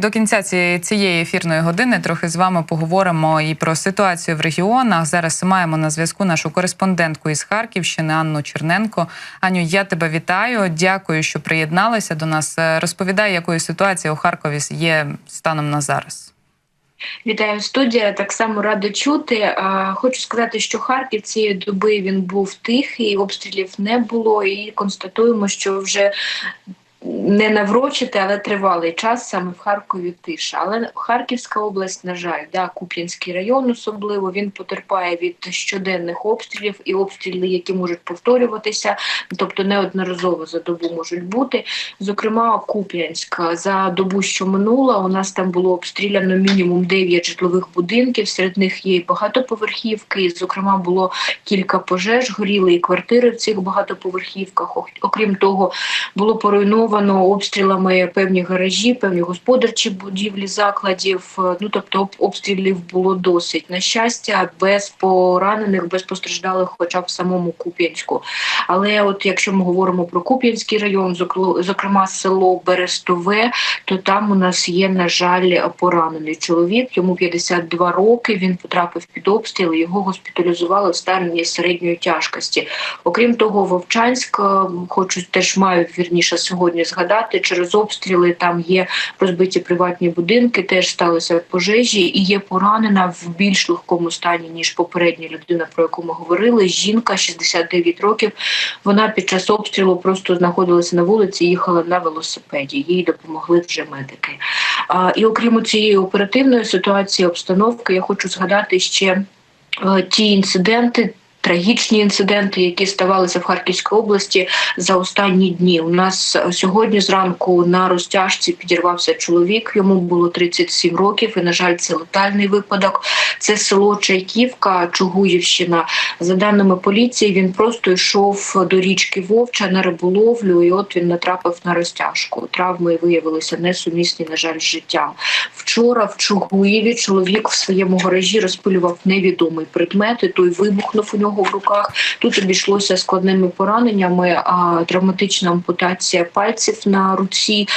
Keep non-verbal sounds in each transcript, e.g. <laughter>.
До кінця цієї, ефірної години трохи з вами поговоримо і про ситуацію в регіонах. Зараз маємо на зв'язку нашу кореспондентку із Харківщини Анну Черненко. Аню, я тебе вітаю. Дякую, що приєдналася до нас. Е, Розповідай, якою ситуація у Харкові є станом на зараз. Вітаю студія. Так само рада чути. А, Хочу сказати, що Харків цієї доби він був тихий, обстрілів не було, і констатуємо, що вже не наврочити, але тривалий час саме в Харкові тиша. Але Харківська область, на жаль, да, Куп'янський район особливо він потерпає від щоденних обстрілів і обстріли, які можуть повторюватися, тобто неодноразово за добу можуть бути. Зокрема, Куп'янська за добу, що минула, у нас там було обстріляно мінімум 9 житлових будинків. Серед них є і багатоповерхівки. Зокрема, було кілька пожеж, горіли і квартири в цих багатоповерхівках. Окрім того, було поруйновано обстрілами певні гаражі, певні господарчі будівлі закладів. Ну тобто обстрілів було досить. На щастя, без поранених, без постраждалих, хоча б в самому Куп'янську. Але от якщо ми говоримо про Куп'янський район, зокрема село Берестове, то там у нас є, на жаль, поранений чоловік. Йому 52 роки. Він потрапив під обстріл. Його госпіталізували в стані середньої тяжкості. Окрім того, Вовчанськ, хочу теж маю вірніше сьогодні згадати, через обстріли там є розбиті приватні будинки, теж сталися пожежі, і є поранена в більш легкому стані ніж попередня людина, про яку ми говорили. Жінка 69 років. Вона під час обстрілу просто знаходилася на вулиці, їхала на велосипеді. Їй допомогли вже медики. А, І окрім цієї оперативної ситуації, обстановки, я хочу згадати ще. Е, ті інциденти, трагічні інциденти, які ставалися в Харківській області за останні дні. У нас сьогодні зранку на розтяжці підірвався чоловік. Йому було 37 років. І на жаль, це летальний випадок. Це село Чайківка, Чугуївщина. За даними поліції, він просто йшов до річки Вовча на риболовлю, і от він натрапив на розтяжку. Травми виявилися несумісні, на жаль, з життям. Вчора в Чугуєві чоловік в своєму гаражі розпилював невідомий предмет, і той вибухнув у нього в руках. Тут обійшлося складними пораненнями, а травматична ампутація пальців на руці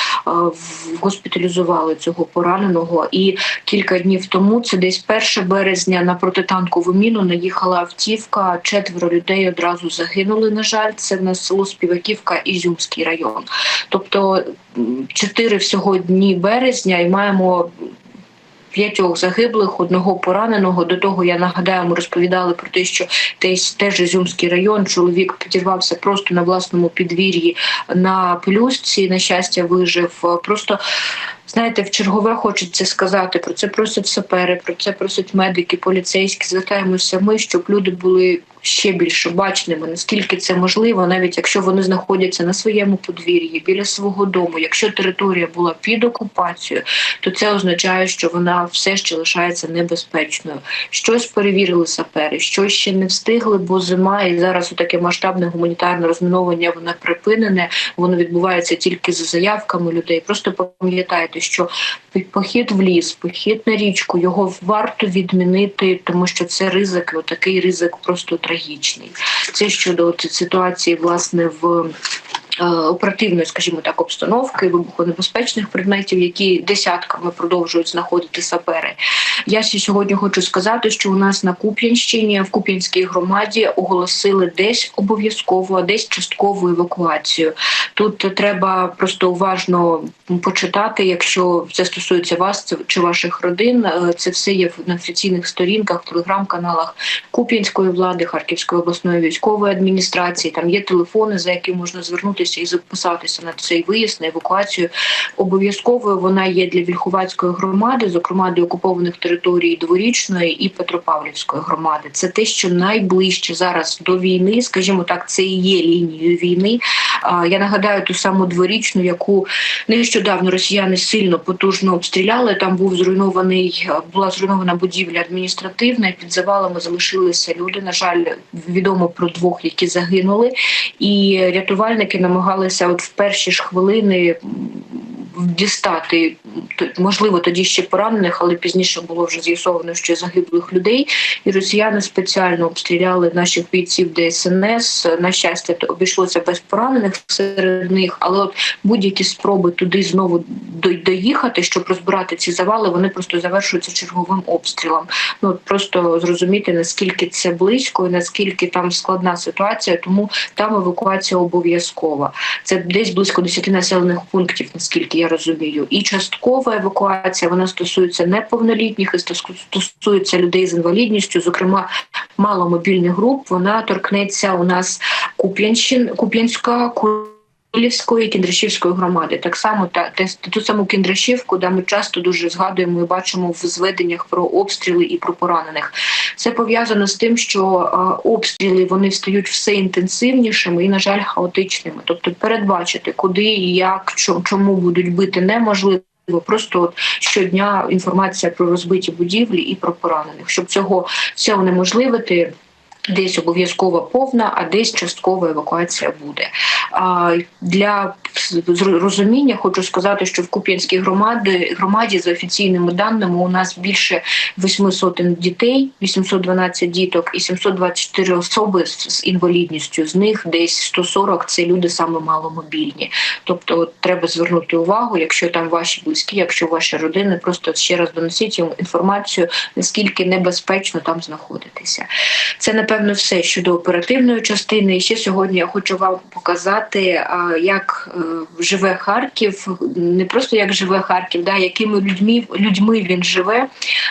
госпіталізували цього пораненого. І кілька днів тому, це десь 1 березня, на протитанкову міну наїхала автівка. Четверо людей одразу загинули. На жаль, це в нас село Співаківка, Ізюмський район. Тобто чотири всього дні березня, і маємо п'ятьох загиблих, одного пораненого. До того я нагадаю, ми розповідали про те, що десь теж Ізюмський район чоловік підірвався просто на власному підвір'ї на плюсці. На щастя, вижив. Просто знаєте, в чергове хочеться сказати про це. Просять сапери, про це просять медики, поліцейські. Звертаємося ми, щоб люди були ще більш бачними, наскільки це можливо, навіть якщо вони знаходяться на своєму подвір'ї біля свого дому. Якщо територія була під окупацією, то це означає, що вона все ще лишається небезпечною. Щось перевірили сапери, щось ще не встигли, бо зима і зараз таке масштабне гуманітарне розміновування воно припинене. Воно відбувається тільки за заявками людей. Просто пам'ятайте, що похід в ліс, похід на річку його варто відмінити, тому що це ризик, отакий ризик просто трагічний. Це щодо ситуації власне в оперативної, скажімо так, обстановки вибухонебезпечних предметів, які десятками продовжують знаходити сапери. Я ще сьогодні хочу сказати, що у нас на Куп'янщині в Куп'янській громаді оголосили десь обов'язково, десь часткову евакуацію. Тут треба просто уважно почитати, якщо це стосується вас чи ваших родин. Е, це все є на офіційних сторінках, телеграм-каналах Куп'янської влади, Харківської обласної військової адміністрації. Там є телефони, за які можна звернутися звернутися і записатися на цей виїзд на евакуацію. Обов'язковою вона є для Вільховацької громади, зокрема для окупованих територій дворічної і Петропавлівської громади. Це те, що найближче зараз до війни, скажімо так, це і є лінією війни. Я нагадаю ту саму дворічну, яку нещодавно росіяни сильно потужно обстріляли. Там був зруйнований, була зруйнована будівля адміністративна. і Під завалами залишилися люди. На жаль, відомо про двох, які загинули, і рятувальники намагалися, от в перші ж хвилини дістати можливо тоді ще поранених, але пізніше було вже з'ясовано, що загиблих людей. І росіяни спеціально обстріляли наших бійців ДСНС. На щастя, то обійшлося без поранених серед них, але от будь-які спроби туди знову доїхати, щоб розбирати ці завали, вони просто завершуються черговим обстрілом. Ну от просто зрозуміти наскільки це близько і наскільки там складна ситуація, тому там евакуація обов'язкова. Це десь близько 10 населених пунктів, наскільки я розумію. І часткова евакуація вона стосується неповнолітніх і стос- стосується людей з інвалідністю, зокрема маломобільних груп. Вона торкнеться у нас Куп'янщин, Куп'янська. Кулівської Кіндрашівської громади, так само та те ту саму Кіндрашівку, де ми часто дуже згадуємо і бачимо в зведеннях про обстріли і про поранених. Це пов'язано з тим, що обстріли вони стають все інтенсивнішими і, на жаль, хаотичними. Тобто, передбачити, куди і як чо- чому будуть бити, неможливо. Просто от щодня інформація про розбиті будівлі і про поранених, щоб цього все унеможливити. Десь обов'язково повна, а десь часткова евакуація буде. Для зр- розуміння хочу сказати, що в Куп'янській громаді громаді за офіційними даними у нас більше 8 сотень дітей, 812 діток і 724 особи з, з інвалідністю. З них десь 140 – це люди саме маломобільні. Тобто, от, треба звернути увагу, якщо там ваші близькі, якщо ваші родини, просто ще раз доносіть їм інформацію, наскільки небезпечно там знаходитися. Це напевно все щодо оперативної частини. І ще сьогодні я хочу вам показати, як е, живе Харків, не просто як живе Харків, да, якими людьми людьми він живе.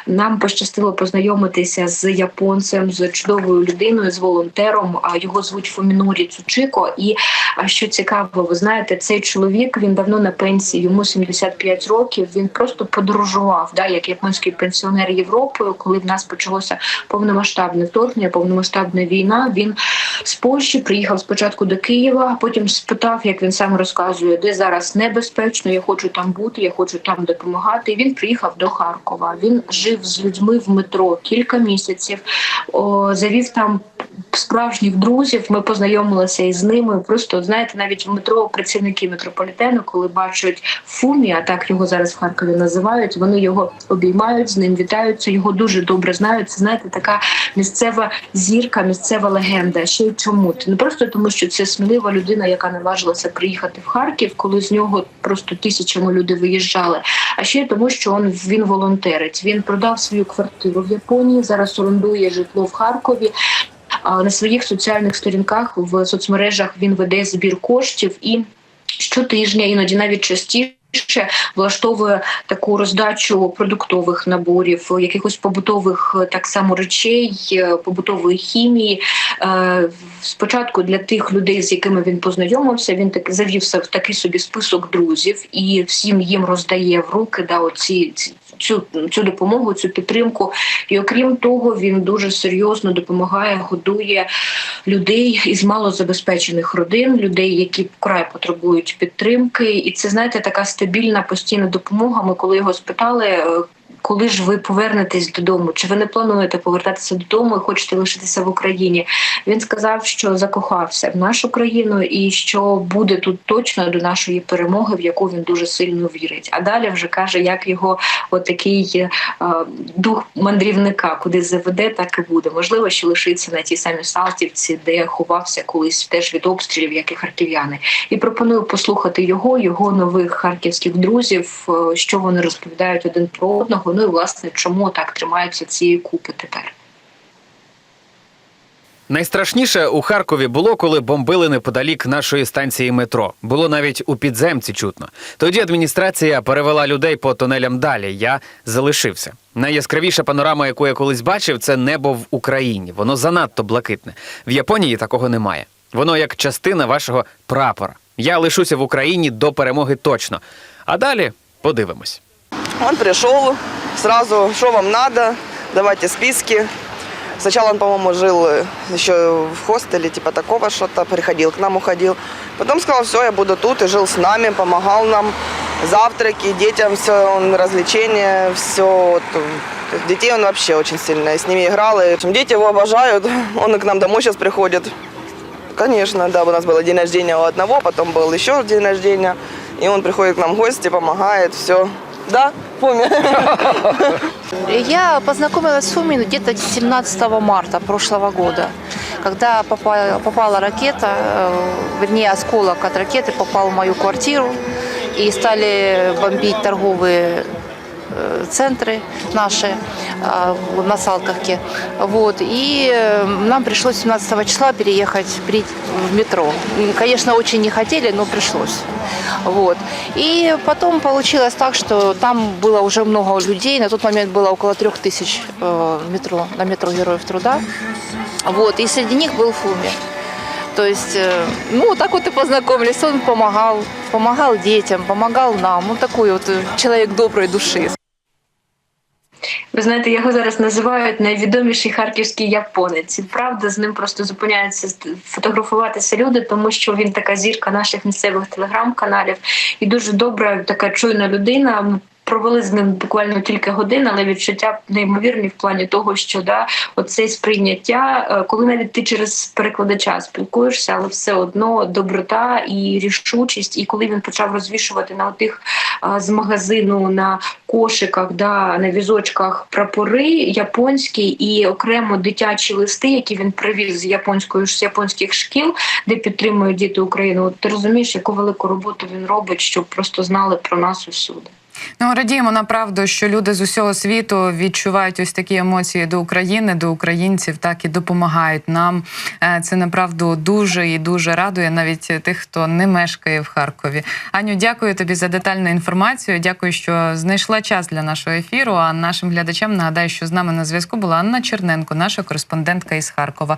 Нам пощастило познайомитися з японцем, з чудовою людиною, з волонтером. Його звуть Фомінорі Цучико. І що цікаво, ви знаєте, цей чоловік він давно на пенсії, йому 75 років. Він просто подорожував, да, як японський пенсіонер Європою, коли в нас почалося повномасштабне вторгнення, повномасштабна війна. Він з Польщі приїхав спочатку до Києва, потім спитав, як він сам розказує, де зараз небезпечно. Я хочу там бути, я хочу там допомагати. Він приїхав до Харкова. Він жив з людьми в метро кілька місяців, завів там. Справжніх друзів ми познайомилися із ними. Просто знаєте, навіть в метро працівники метрополітену, коли бачать фумі, а так його зараз в Харкові називають. Вони його обіймають, з ним вітаються. Його дуже добре знають. Це знаєте, така місцева зірка, місцева легенда. Ще й чому не просто тому, що це смілива людина, яка наважилася приїхати в Харків, коли з нього просто тисячами люди виїжджали. А ще й тому, що він, він волонтерець. Він продав свою квартиру в Японії. Зараз орендує житло в Харкові. На своїх соціальних сторінках в соцмережах він веде збір коштів і щотижня, іноді навіть частіше. Влаштовує таку роздачу продуктових наборів, якихось побутових е, так само речей, е, побутової хімії. Е, Спочатку для тих людей, з якими він познайомився, він так завівся в такий собі список друзів і всім їм роздає в руки да, оці, ці- цю, цю допомогу, цю підтримку. І окрім того, він дуже серйозно допомагає, годує людей із малозабезпечених родин, людей, які вкрай потребують підтримки. І це знаєте, така стабільна постійна допомога. Ми коли його спитали. Коли ж ви повернетесь додому? Чи ви не плануєте повертатися додому і хочете лишитися в Україні? Він сказав, що закохався в нашу країну і що буде тут точно до нашої перемоги, в яку він дуже сильно вірить. А далі вже каже, як його отакий е, дух мандрівника, куди заведе, так і буде. Можливо, що лишиться на тій самій Салтівці, де ховався колись теж від обстрілів, як і харків'яни. І пропоную послухати його, його нових харківських друзів, е, що вони розповідають один про одного. І власне, чому так тримаються ці купи тепер. Найстрашніше у Харкові було, коли бомбили неподалік нашої станції метро. Було навіть у підземці чутно. Тоді адміністрація перевела людей по тунелям далі. Я залишився. Найяскравіша панорама, яку я колись бачив, це небо в Україні. Воно занадто блакитне. В Японії такого немає. Воно як частина вашого прапора. Я лишуся в Україні до перемоги точно. А далі подивимось. Он пришел, сразу, что вам надо, давайте списки. Сначала он, по-моему, жил э, еще в хостеле, типа такого что-то, приходил к нам, уходил. Потом сказал, все, я буду тут, и жил с нами, помогал нам. Завтраки, детям все, он развлечения, все. Вот, э, детей он вообще очень сильно с ними играл. И чем дети его обожают, <laughs> он и к нам домой сейчас приходит. Конечно, да, у нас было день рождения у одного, потом был еще день рождения. И он приходит к нам в гости, помогает, все. Да, помню. Я познакомилась с Фоминой где-то 17 марта прошлого года, когда попала, попала ракета, э, вернее осколок от ракеты попал в мою квартиру и стали бомбить торговые э, центры наши э, на Салтовке. Вот. И нам пришлось 17 числа переехать в метро. Конечно, очень не хотели, но пришлось. Вот. И потом получилось так, что там было уже много людей. На тот момент было около трех тысяч э, метро, на метро Героев Труда. Вот. И среди них был Фуми. То есть, э, ну, вот так вот и познакомились. Он помогал, помогал детям, помогал нам. Он такой вот э, человек доброй души. Ви знаєте, його зараз називають найвідоміший харківський японець. І правда, з ним просто зупиняються фотографуватися люди, тому що він така зірка наших місцевих телеграм-каналів і дуже добра, така чуйна людина. Провели з ним буквально кілька годин, але відчуття неймовірні в плані того, що да, оце сприйняття, е, коли навіть ти через перекладача спілкуєшся, але все одно доброта і рішучість. І коли він почав розвішувати на отих з магазину на кошиках, да, на візочках прапори японські і окремо дитячі листи, які він привіз з японської з японських шкіл, де підтримують діти України. От ти розумієш, яку велику роботу він робить, щоб просто знали про нас усюди. Ну радіємо направду, що люди з усього світу відчувають ось такі емоції до України, до українців, так і допомагають нам. Е, Це направду дуже і дуже радує навіть тих, хто не мешкає в Харкові. Аню, дякую тобі за детальну інформацію. Дякую, що знайшла час для нашого ефіру. А нашим глядачам нагадаю, що з нами на зв'язку була Анна Черненко, наша кореспондентка із Харкова.